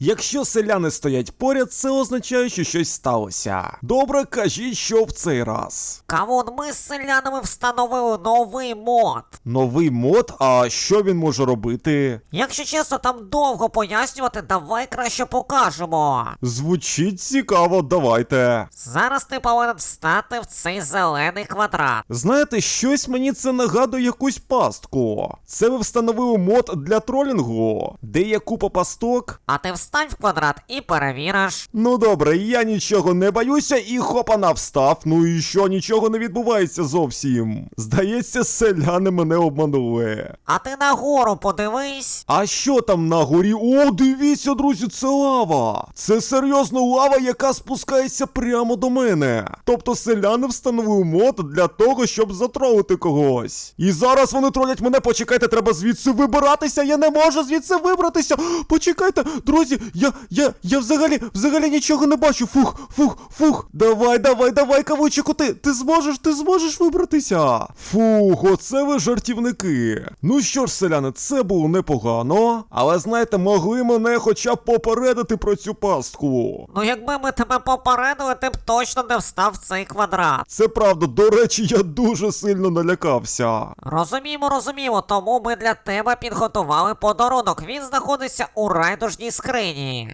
Якщо селяни стоять поряд, це означає, що щось сталося. Добре, кажіть, що в цей раз. Кавун, ми з селянами встановили новий мод. Новий мод, а що він може робити? Якщо чесно, там довго пояснювати, давай краще покажемо. Звучить цікаво, давайте. Зараз ти повинен встати в цей зелений квадрат. Знаєте, щось мені це нагадує якусь пастку. Це ви встановили мод для тролінгу, де є купа пасток. А ти встань в квадрат і перевіриш. Ну добре, я нічого не боюся і хопана встав. Ну і що, нічого не відбувається зовсім. Здається, селяни мене обманули. А ти нагору подивись. А що там на горі? О, дивіться, друзі, це лава. Це серйозно лава, яка спускається прямо до мене. Тобто селяни встановили мод для того, щоб затролити когось. І зараз вони тролять мене. Почекайте, треба звідси вибиратися. Я не можу звідси вибратися. Почекайте, друзі, я, я, я взагалі, взагалі нічого не бачу. Фух, фух, фух. Давай, давай, давай, кавучику, ти, ти зможеш, ти зможеш вибратися. Фух, оце ви жартівники. Ну що ж, селяни, це було непогано. Але знаєте, могли мене хоча б попередити про цю пастку. Ну якби ми тебе попередили, ти б точно не встав в цей квадрат. Це правда, до речі, я дуже сильно налякався. Розуміємо, розуміємо, тому ми для тебе підготували подарунок. Він знаходиться у райдужній скрині.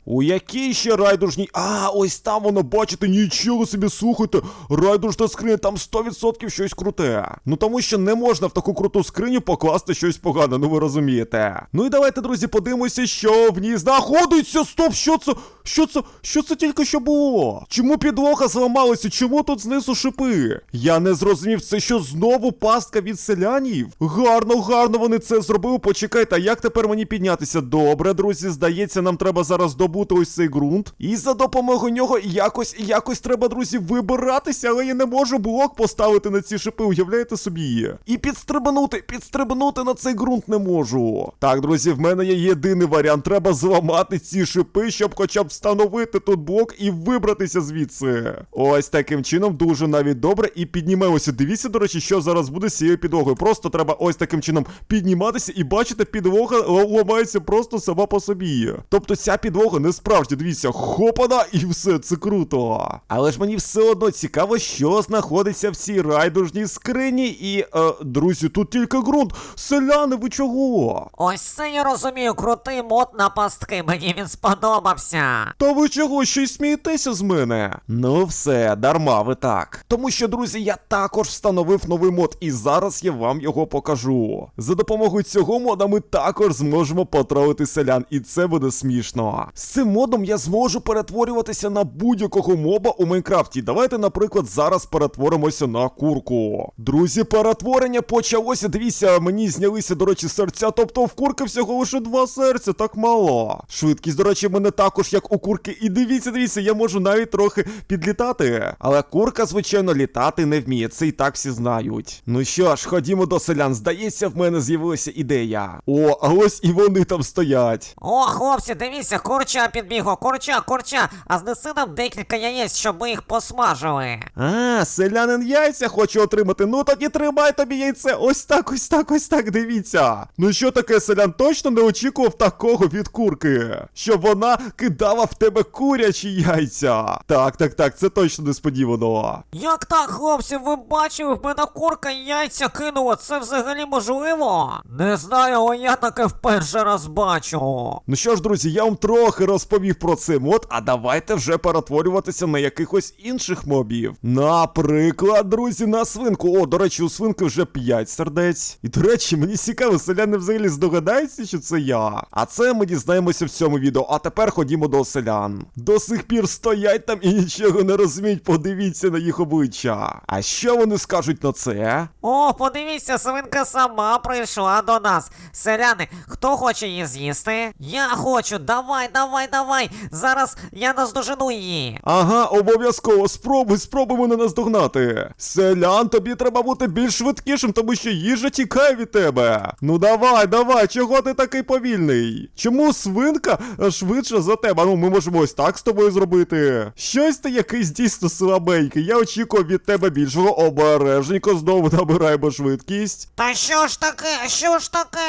У якій ще райдужній. А, ось там воно, бачите, нічого собі слухайте. Райдужна скриня, там 100% щось круте. Ну тому що не можна в таку круту скриню покласти щось погане, ну ви розумієте. Ну і давайте, друзі, подивимося, що в ній знаходиться. Стоп, що це? Що це? Що це тільки що було? Чому підлога зламалася? Чому тут знизу шипи? Я не зрозумів, це що знову пастка від селянів? Гарно, гарно вони це зробили. Почекайте, а як тепер мені піднятися? Добре, друзі, здається, нам треба зараз добути ось цей ґрунт. І за допомогою нього якось, якось треба, друзі, вибиратися, але я не можу блок поставити на ці шипи, уявляєте собі? І підстрибнути, підстрибнути на цей ґрунт не можу. Так, друзі, в мене є єдиний варіант. Треба зламати ці шипи, щоб хоча б встановити тут блок і вибратися звідси. Ось таким чином дуже навіть добре. І піднімемося. Дивіться, до речі, що зараз буде з цією підлогою. Просто треба ось таким чином підніматися, і бачите, підлога ламається просто сама по собі. Тобто ця підлога не справжня. Дивіться, хопана, і все, це круто. Але ж мені все одно цікаво, що знаходиться в цій райдужній скрині. І, е, друзі, тут тільки ґрунт. Селяни, ви чого? Ось це я розумію, крутий мод на пастки. Мені він сподобався. Та ви чого ще й смієтеся з мене? Ну все, дарма ви так. Тому що, друзі, я також встановив новий мод, і зараз я вам його покажу. За допомогою цього мода ми також зможемо потролити селян, і це буде смішно. З цим модом я зможу перетворюватися на будь-якого моба у Майнкрафті. Давайте, наприклад, зараз перетворимося на курку. Друзі, перетворення почалося. Дивіться, мені знялися, до речі, серця. Тобто в курки всього лише два серця, так мало. Швидкість, до речі, мене також як у курки. І дивіться, дивіться, я можу навіть трохи підлітати. Але курка, звичайно, літати не вміє. Це і так всі знають. Ну що ж, ходімо до селян. Здається, в мене з'явилася ідея. О, а ось і вони там стоять. О, хлопці, дивіться, курча підбігло, курча, курча, а знеси нам декілька яєць, щоб ми їх посмажили. А, селянин яйця хоче отримати. Ну тоді тримай тобі яйце. Ось так, ось так, ось так, дивіться. Ну що таке, селян точно не очікував такого від курки, щоб вона кидала в тебе курячі яйця. Так, так, так, це точно несподівано. Як так, хлопці, ви бачили, в мене курка яйця кинула, це взагалі можливо? Не знаю, але я таке вперше раз бачу. Ну що ж, друзі, я вам трохи розповів про цей мод, а давайте вже перетворюватися на якихось інших мобів. Наприклад, друзі, на свинку. О, до речі, у свинки вже 5 сердець. І до речі, мені цікаво, селяни взагалі здогадаються, що це я. А це ми дізнаємося в цьому відео. А тепер ходімо до селян. До сих пір стоять там і нічого не розуміють. Подивіться на їх обличчя. А що вони скажуть на це? О, подивіться, свинка сама прийшла до нас. Селяни, хто хоче її з'їсти? Я хочу, давай, давай, давай. давай. Зараз я наздожену її. Ага, обов'язково спробуй, спробуй мене наздогнати. Селян, тобі треба бути більш швидкішим, тому що їжа тікає від тебе. Ну давай, давай, чого ти такий повільний? Чому свинка е, швидше за тебе? Ну ми можемо ось так з тобою зробити. Щось ти якийсь дійсно слабенький. Я очікував від тебе більшого обережненько, знову набираємо швидкість. Та що ж таке? Що ж таке?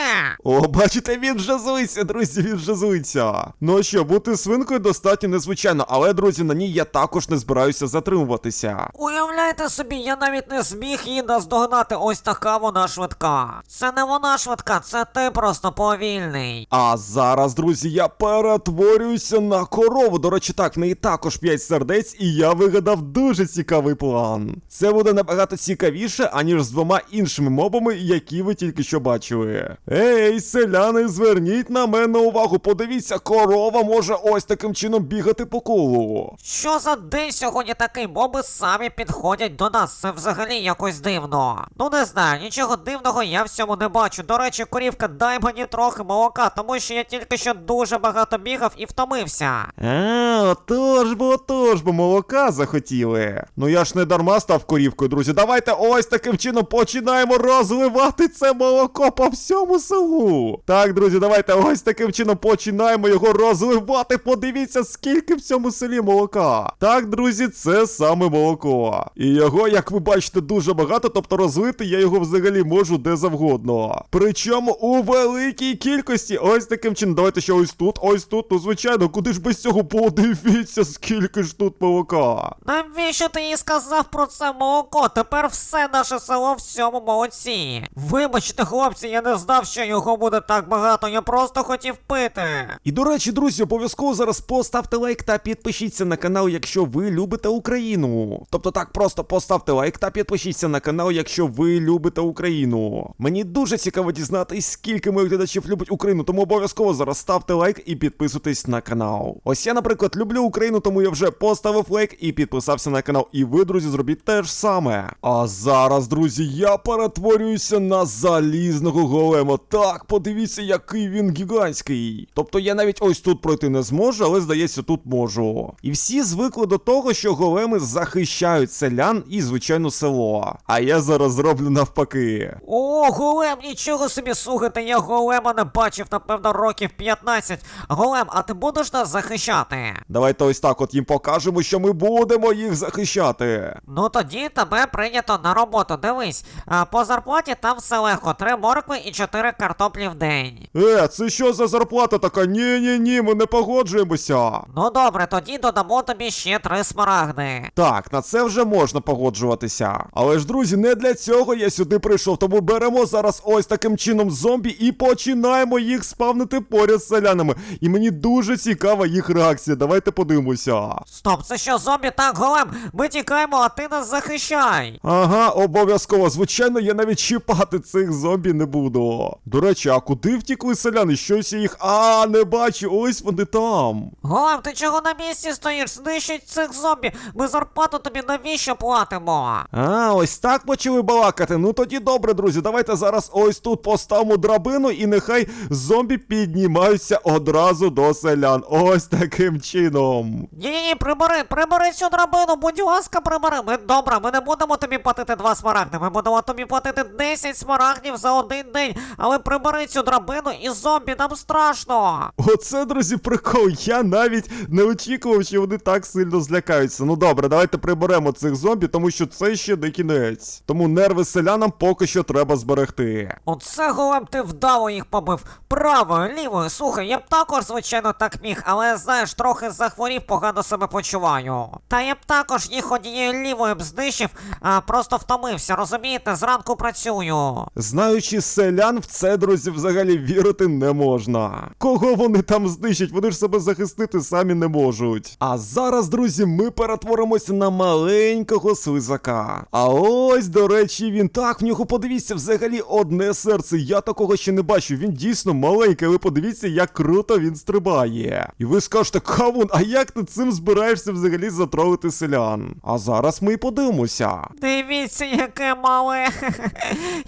О, бачите, він вже злиться, друзі, він вже злиться. Ну а що, бути свинкою достатньо незвичайно, але, друзі, на ній я також не збираюся затримуватися. Уявляєте собі, я навіть не зміг її наздогнати. Ось така вона швидка. Це не вона швидка, це ти просто повільний. А зараз, друзі, я перетворююся на корову. До речі, так, в неї також 5 сердець, і я вигадав дуже цікавий план. Це буде набагато цікавіше, аніж з двома іншими мобами, які ви тільки що бачили. Ей, селяни, зверніть на мене увагу. Подивіться, корова може ось таким чином бігати по колу. Що за день сьогодні такий? Моби самі підходять до нас. Це взагалі якось дивно. Ну не знаю, нічого дивного я в цьому не бачу. До речі, корівка, дай мені трохи молока, тому що я тільки що дуже багато бігав і втомився. А, отож бо, отож бо молока захотіли. Ну я ж не дарма став корівкою, друзі. Давайте ось таким чином починаємо розливати це молоко по всьому селу. Так, друзі, давайте ось таким чином починаємо його розливати. Подивіться, скільки в цьому селі молока. Так, друзі, це саме молоко. І його, як ви бачите, дуже багато, тобто розлити я його взагалі можу де завгодно. Причому у великій кількості. Ось таким чином. Давайте ще ось тут, ось тут. Ну, звичайно, куди ж без цього подивіться, скільки ж тут молока. Навіщо ти їй сказав про це молоко? Тепер все наше село в цьому молоці. Вибачте, хлопці, я не знав, що його буде так багато, я просто хотів пити. І до речі, друзі, обов'язково зараз поставте лайк та підпишіться на канал, якщо ви любите Україну. Тобто так, просто поставте лайк та підпишіться на канал, якщо ви любите Україну. Мені дуже цікаво дізнатись, скільки моїх глядачів любить Україну, тому обов'язково зараз ставте лайк і підписуйтесь на канал. Ось я, наприклад, люблю Україну, тому я вже поставив лайк і підписався на канал. І ви, друзі, зробіть те ж саме. А зараз, друзі, я перетворююся на залізного голема. Так, подивіться, який він гігантський. Тобто я навіть ось тут пройти не зможу, але здається, тут можу. І всі звикли до того, що големи захищають селян і, звичайно, село. А я зараз зроблю навпаки. О, голем, нічого собі слухайте, я голема не бачив, напевно, років 15. Голем, а ти будеш нас захищати? Давайте ось так от їм покажемо, що ми будемо їх захищати. Ну тоді тебе прийнято на роботу. Дивись, а, по зарплаті там все легко: три моркви і чотири картоплі в день. Е, це що за зарплата така? Ні, ні, ні, ми не погоджуємося. Ну добре, тоді додамо тобі ще три смарагди. Так, на це вже можна погоджуватися. Але ж, друзі, не для цього я сюди прийшов, тому беремо зараз ось таким чином зомбі і починаємо їх спавнити поряд з селянами. І мені дуже цікава їх реакція. Давайте подивимося. Стоп, це що, зомбі? Так, голем, ми тікаємо, а ти нас захищай. Ага, обов'язково. Звичайно, я навіть чіпати цих зомбі не буду. До речі, а куди втікли селяни? Щось я їх. А, не бачу, ось вони там. Голем, ти чого на місці стоїш? Знищить цих зомбі. Ми зарплату тобі навіщо платимо? А, ось так почали балакати. Ну тоді добре, друзі. Давайте зараз ось тут поставимо драбину, і нехай зомбі піднімаються одразу до селян. Ось таким чином. Ні-ні-ні, прибери, прибери цю драбину, будь ласка, прибери. Ми добре, ми не будемо тобі платити два смарагди. Ми будемо тобі платити 10 смарагдів за один день. Але прибери цю драбину і зомбі, нам страшно. Оце, друзі, прикол. Я навіть не очікував, що вони так сильно злякаються. Ну добре, давайте приберемо цих зомбі, тому що це ще не кінець. Тому нерви селянам поки що треба зберегти. Оце голем ти вдало їх побив. Правою, лівою. Слухай, я б також, звичайно, так міг, але знаєш, трохи захворів, погано себе почуваю. Та я б також їх однією лівою б знищив, а просто втомився, розумієте, зранку працюю. Знаючи селян, в це, друзі, взагалі вірити не можна. Кого вони там знищать? Вони ж себе захистити самі не можуть. А зараз, друзі, ми перетворимося на маленького слизака. А ось, до речі, він так, в нього подивіться, взагалі одне серце. Я такого ще не бачу. Він дійсно маленький, але подивіться, як круто він стрибає. І ви скажете, Кавун, а як ти цим збираєшся взагалі затролити селян? А зараз ми й подивимося. Дивіться, яке мале.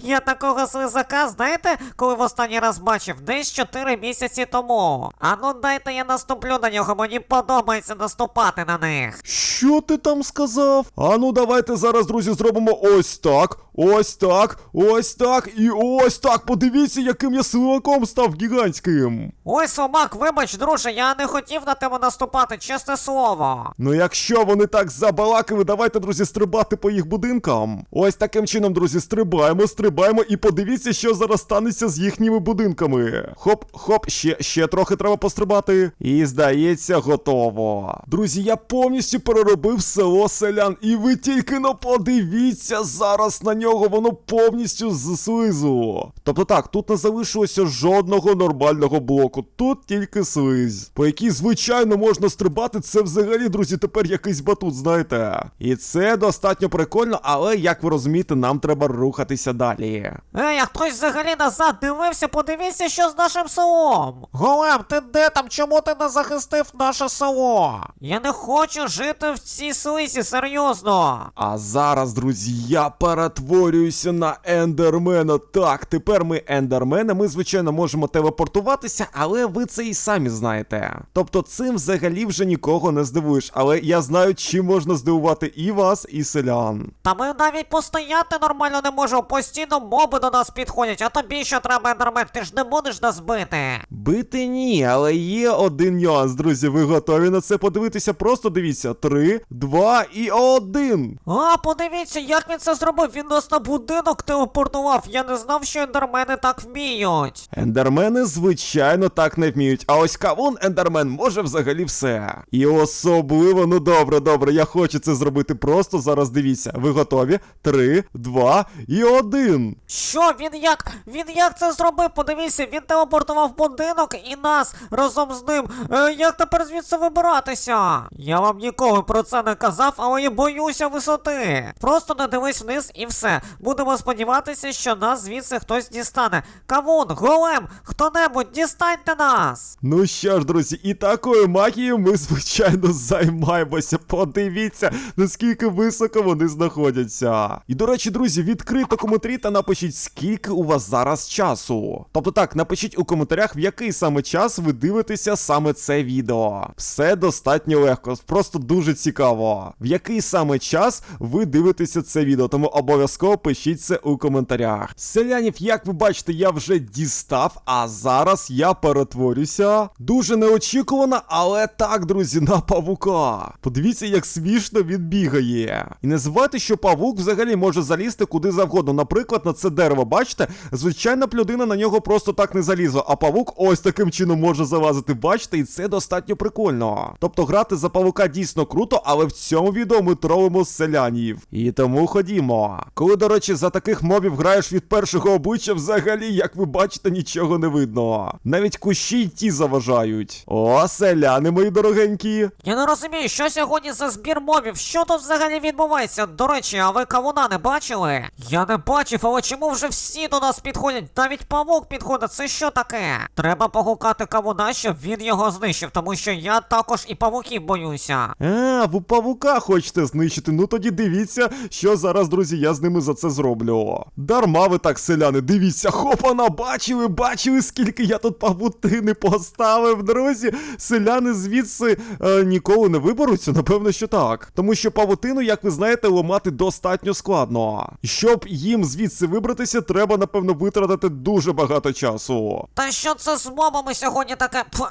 Я такого слизака, знаєте, коли в останній раз бачив? Десь 4 місяці тому. А ну дайте я наступлю на нього, мені подобається наступати на них. Що ти там сказав? А ну давайте зараз, друзі, зробимо ось так, ось так, ось так і ось так. Подивіться, яким я силаком став гігантським. Ой, Сломак, вибач, друже, я не хотів на тебе наступати, чесне слово. Ну, якщо вони так забалакали, давайте, друзі, стрибати по їх будинкам. Ось таким чином, друзі, стрибаємо, стрибаємо і подивіться, що зараз станеться з їхніми будинками. Хоп, хоп, ще, ще трохи треба пострибати. І здається, готово. Друзі, я повністю переробив село селян, і ви тільки но подивіться зараз на нього, воно повністю з слизу. Тобто так, тут не залишилося жодного нормального блоку, тут тільки слизь, по якій, звичайно, можна стрибати. Це взагалі, друзі, тепер якийсь батут, знаєте. І це достатньо прикольно, але як ви розумієте, нам треба рухатися далі. Ей, а хтось взагалі назад дивився, подивіться, що з нашим селом. Голем, ти де там? Чому ти не захистив наше село? Я не хочу жити в цій слизі, серйозно. А зараз, друзі, я перетворююся на ендермена. Так, тепер ми ендермени, ми, звичайно, можемо телепортуватися, але ви це і самі знаєте. Тобто цим взагалі вже нікого не здивуєш, але я знаю, чим можна здивувати і вас, і селян. Та ми навіть постояти нормально не можемо, постійно моби до нас підходять, а тобі що треба, ендермен, ти ж не будеш нас бити. Бити ні, але є один нюанс, друзі. Ви готові на це подивитися? Просто дивіться: три, два і один. А, подивіться, як він це зробив. Він нас на будинок телепортував. Я не знав, що ендермени так вміють. Ендермени, звичайно, так не вміють. А ось кавун ендермен може взагалі все. І особливо, ну добре, добре, я хочу це зробити. Просто зараз дивіться. Ви готові? Три, два і один. Що він як? Він як це зробив? Подивіться, він телепортував будинок і нас разом з ним. Е, як тепер звідси вибиратися? Я вам ніколи про це не казав, але я боюся висоти. Просто не дивись вниз і все. Будемо сподіватися, що нас звідси хтось дістане. Кавун, голем, хто-небудь, дістаньте нас. Ну що ж, друзі, і такою магією ми, звичайно, займаємося. Подивіться, наскільки високо вони знаходяться. І до речі, друзі, відкрито коментарі та напишіть, скільки у вас зараз часу. Тобто так, напишіть у коментарях, в який саме час ви дивитеся саме це відео. Все достатньо легко, просто дуже цікаво. В який саме час ви дивитеся це відео, тому обов'язково пишіть це у коментарях. Селянів, як ви бачите, я вже дістав, а зараз я перетворюся. Дуже неочікувано, але так, друзі, на павука. Подивіться, як смішно він бігає. І не забувайте, що павук взагалі може залізти куди завгодно. Наприклад, на це дерево, бачите? Звичайна б людина на нього просто так не залізла, а павук ось таким чином може залазити, бачите, і це достатньо прикольно. Тобто грати за павука дійсно круто, але в цьому відео ми тролимо селянів. І тому ходімо. Коли, до речі, за таких мобів граєш від першого обличчя, взагалі, як ви бачите, нічого не видно. Навіть кущі й ті заважають. О, селяни, мої дорогенькі. Я не розумію, що сьогодні за збір мобів, що тут взагалі відбувається? До речі, а ви кавуна не бачили? Я не бачив, але чому вже всі до нас підходять? Навіть павук підходить, це що таке? Треба погукати кавуна, щоб він його знищив, тому що я також і павуків боюся. А, ви павука хочете знищити? Ну тоді дивіться, що зараз, друзі, я з ними за це зроблю. Дарма ви так, селяни, дивіться, хопана, бачили, бачили, скільки я тут павутини поставив, друзі. Селяни звідси е, ніколи не виберуться, напевно, що так. Тому що павутину, як ви знаєте, ламати достатньо складно. Щоб їм звідси вибратися, треба, напевно, витратити дуже багато часу. Та що це з мобами сьогодні таке? Пф,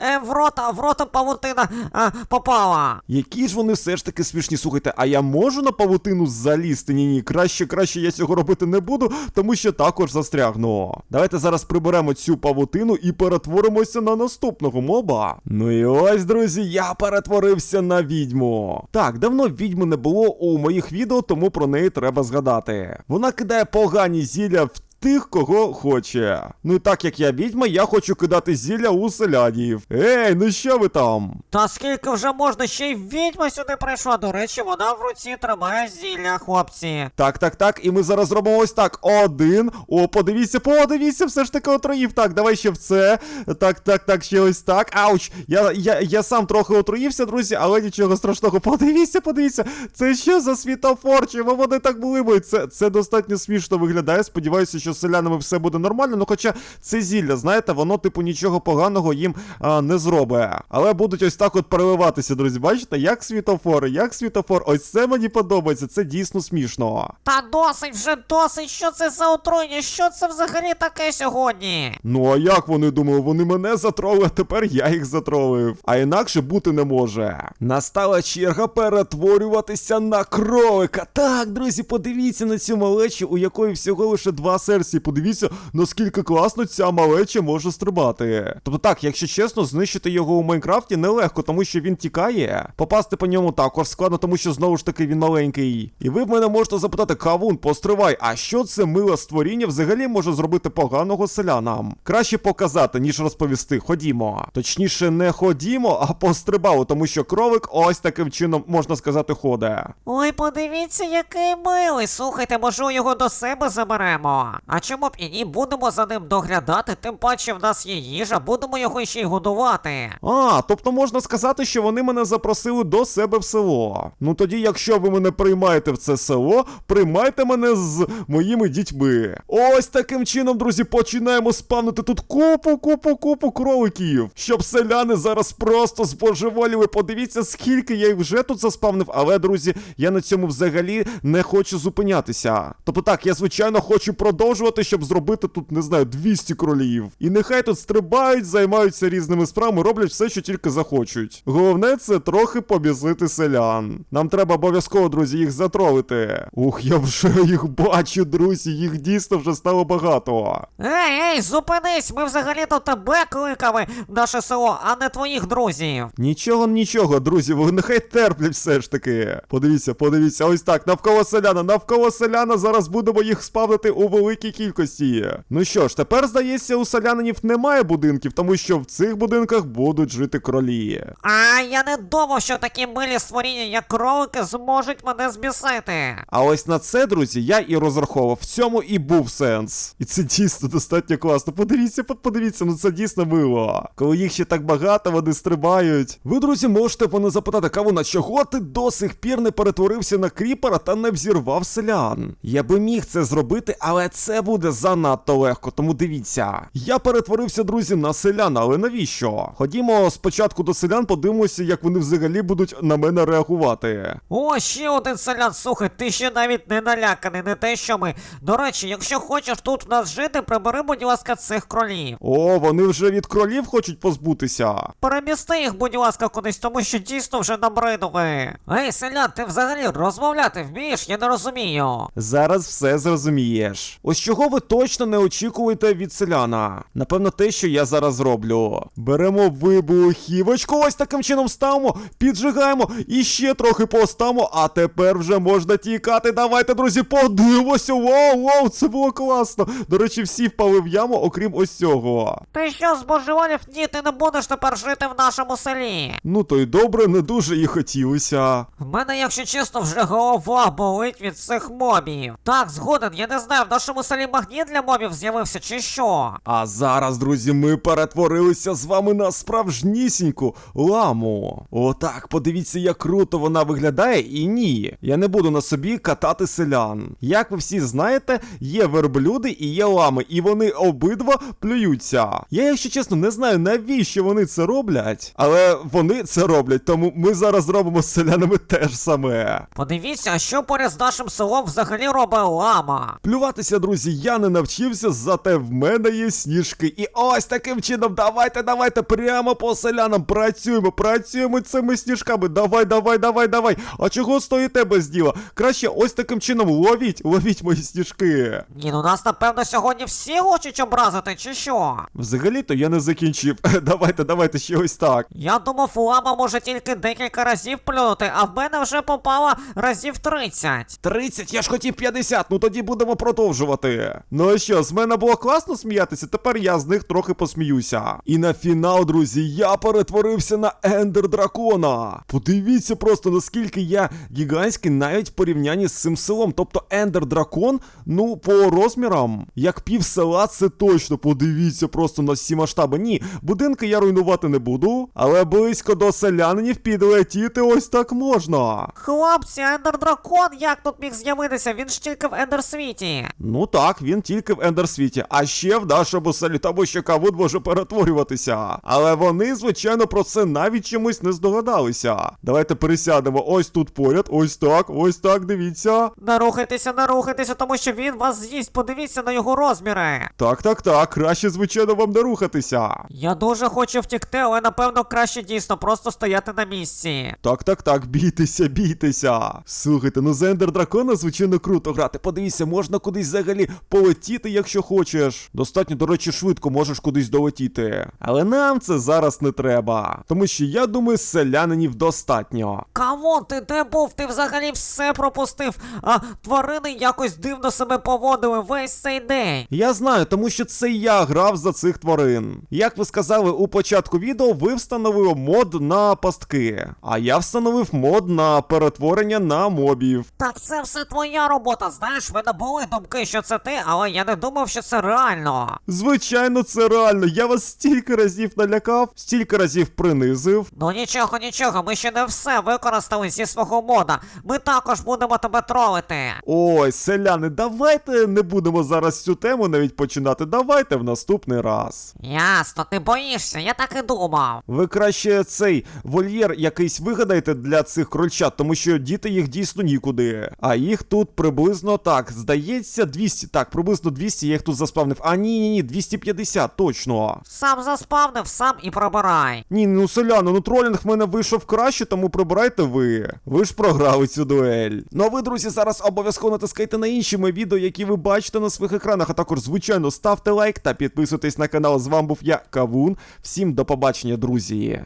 е, в рота, в рота павутина е, попала. Які ж вони все ж таки смішні, слухайте, а я можу на павутину залізти? Ні, ні, краще, краще я цього робити не буду, тому що також застрягну. Давайте зараз приберемо цю павутину і перетворимося на наступного моба. Ну і ось, друзі, я перетворився на відьму. Так, давно відьми не було у моїх відео, тому про неї треба згадати. Вона кидає погані зілля в тих, кого хоче. Ну і так як я відьма, я хочу кидати зілля у селянів. Ей, ну що ви там? Та скільки вже можна ще й відьма сюди прийшла. До речі, вона в руці тримає зілля, хлопці. Так, так, так, і ми зараз зробимо ось так. Один. О, подивіться, подивіться, все ж таки отруїв. Так, давай ще в це. Так, так, так, ще ось так. Ауч! Я, я, я сам трохи отруївся, друзі, але нічого страшного. Подивіться, подивіться. Це що за світофор? Чому вони так блимають? Це, це достатньо смішно виглядає. Сподіваюся, що що з селянами все буде нормально. Ну хоча це зілля, знаєте, воно, типу, нічого поганого їм а, не зробить. Але будуть ось так от переливатися, друзі. Бачите, як світофори, як світофор. Ось це мені подобається, це дійсно смішно. Та досить вже досить, що це за отруєння, що це взагалі таке сьогодні? Ну а як вони думали? Вони мене затролили, а тепер я їх затролив. А інакше бути не може. Настала черга перетворюватися на кролика. Так, друзі, подивіться на цю малечу, у якої всього лише два серці. Подивіться, наскільки класно ця малеча може стрибати. Тобто так, якщо чесно, знищити його у Майнкрафті нелегко, тому що він тікає. Попасти по ньому також складно, тому що знову ж таки він маленький. І ви в мене можете запитати, кавун, постривай, а що це миле створіння взагалі може зробити поганого селянам? Краще показати, ніж розповісти. Ходімо. Точніше, не ходімо, а пострибали, тому що кролик ось таким чином, можна сказати, ходе. Ой, подивіться, який милий. Слухайте, може його до себе заберемо. А чому б і ні, будемо за ним доглядати, тим паче в нас є їжа, будемо його ще й годувати. А, тобто можна сказати, що вони мене запросили до себе в село. Ну тоді, якщо ви мене приймаєте в це село, приймайте мене з моїми дітьми. Ось таким чином, друзі, починаємо спавнити тут купу, купу, купу кроликів. Щоб селяни зараз просто збожеволіли. Подивіться, скільки я їх вже тут заспавнив. Але, друзі, я на цьому взагалі не хочу зупинятися. Тобто так, я звичайно хочу продовжувати, щоб зробити тут, не знаю, 200 кролів. І нехай тут стрибають, займаються різними справами, роблять все, що тільки захочуть. Головне це трохи побісити селян. Нам треба обов'язково, друзі, їх затролити. Ух, я вже їх бачу, друзі, їх дійсно вже стало багато. Ей, ей, зупинись! Ми взагалі-то тебе кликали в наше село, а не твоїх друзів. Нічого, нічого, друзі, ви нехай терплять все ж таки. Подивіться, подивіться, ось так, навколо селяна, навколо селяна зараз будемо їх спавнити у великій кількості. Ну що ж, тепер здається, у селянинів немає будинків, тому що в цих будинках будуть жити кролі. А я не думав, що такі милі створіння, як кролики, зможуть мене збісити. А ось на це, друзі, я і розраховував. В цьому і був сенс. І це дійсно достатньо класно. Подивіться, подивіться, ну це дійсно мило. Коли їх ще так багато, вони стрибають. Ви, друзі, можете мене запитати, кавуна, чого ти до сих пір не перетворився на кріпера та не взірвав селян? Я би міг це зробити, але це буде занадто легко, тому дивіться. Я перетворився, друзі, на селян, але навіщо? Ходімо спочатку до селян, подивимося, як вони взагалі будуть на мене реагувати. О, ще один селян, слухай, ти ще навіть не наляканий, не те, що ми. До речі, якщо хочеш тут в нас жити, прибери, будь ласка, цих кролів. О, вони вже від кролів хочуть позбутися. Перемісти їх, будь ласка, кудись, тому що дійсно вже набридли. Ей, селян, ти взагалі розмовляти вмієш? Я не розумію. Зараз все зрозумієш. Ось чого ви точно не очікуєте від селяна. Напевно, те, що я зараз зроблю. Беремо вибухівочку, ось таким чином ставимо, піджигаємо і ще трохи поставимо, а тепер вже можна тікати. Давайте, друзі, подивимося. Вау, вау, це було класно. До речі, всі впали в яму, окрім ось цього. Ти що, збожеволів? Ні, ти не будеш тепер жити в нашому селі. Ну то й добре, не дуже і хотілося. В мене, якщо чесно, вже голова болить від цих мобів. Так, згоден, я не знаю, в нашому селі магніт для мобів з'явився чи що. А зараз, друзі, ми перетворилися з вами на справжнісіньку ламу. Отак, подивіться, як круто вона виглядає, і ні, я не буду на собі катати селян. Як ви всі знаєте, є верблюди і є лами, і вони обидва плюються. Я, якщо чесно, не знаю, навіщо вони це роблять, але вони це роблять, тому ми зараз зробимо з селянами те ж саме. Подивіться, а що поряд з нашим селом взагалі робить лама. Плюватися, друзі, я не навчився, зате в мене є сніжки. І ось таким чином, давайте, давайте, прямо по селянам працюємо, працюємо цими сніжками. Давай, давай, давай, давай. А чого стоїте без діла? Краще ось таким чином ловіть, ловіть мої сніжки. Ні, ну нас напевно сьогодні всі хочуть образити, чи що? Взагалі-то я не закінчив. Давайте, давайте ще ось так. Я думав, лама може тільки декілька разів плюнути, а в мене вже попало разів 30. 30, я ж хотів 50, ну тоді будемо продовжувати. Ну а що, з мене було класно сміятися, тепер я з них трохи посміюся. І на фінал, друзі, я перетворився на ендер дракона. Подивіться просто, наскільки я гігантський навіть в порівнянні з цим селом. Тобто ендер дракон, ну, по розмірам, як пів села, це точно. Подивіться просто на всі масштаби. Ні, будинки я руйнувати не буду, але близько до селянинів підлетіти ось так можна. Хлопці, ендер дракон як тут міг з'явитися? Він ж тільки в ендер світі. Ну так. Так, він тільки в ендерсвіті, а ще в нашому селі, тому що кавун може перетворюватися. Але вони, звичайно, про це навіть чомусь не здогадалися. Давайте пересядемо ось тут поряд, ось так, ось так, дивіться. Не рухайтеся, не рухайтеся, тому що він вас з'їсть. Подивіться на його розміри. Так, так, так, краще, звичайно, вам не рухатися. Я дуже хочу втікти, але напевно краще дійсно просто стояти на місці. Так, так, так, бійтеся, бійтеся. Слухайте, ну за ендер дракона, звичайно, круто грати. Подивіться, можна кудись взагалі полетіти, якщо хочеш. Достатньо, до речі, швидко можеш кудись долетіти. Але нам це зараз не треба. Тому що я думаю, селянинів достатньо. Кавон, ти де був? Ти взагалі все пропустив, а тварини якось дивно себе поводили весь цей день. Я знаю, тому що це я грав за цих тварин. Як ви сказали у початку відео, ви встановили мод на пастки, а я встановив мод на перетворення на мобів. Так це все твоя робота. Знаєш, в мене були думки, що це ти, але я не думав, що це реально. Звичайно, це реально. Я вас стільки разів налякав, стільки разів принизив. Ну нічого, нічого, ми ще не все використали зі свого мода. Ми також будемо тебе тролити. Ой, селяни, давайте не будемо зараз цю тему навіть починати. Давайте в наступний раз. Ясно, ти боїшся, я так і думав. Ви краще цей вольєр якийсь вигадайте для цих крольчат, тому що діти їх дійсно нікуди. А їх тут приблизно так, здається, 200. Так, приблизно 200 я їх тут заспавнив. А ні, ні, ні, 250, точно. Сам заспавнив, сам і пробирай. Ні, ну селяни, ну тролінг в мене вийшов краще, тому прибирайте ви. Ви ж програли цю дуель. Ну а ви, друзі, зараз обов'язково натискайте на інші мої відео, які ви бачите на своїх екранах. А також, звичайно, ставте лайк та підписуйтесь на канал. З вами був я, Кавун. Всім до побачення, друзі.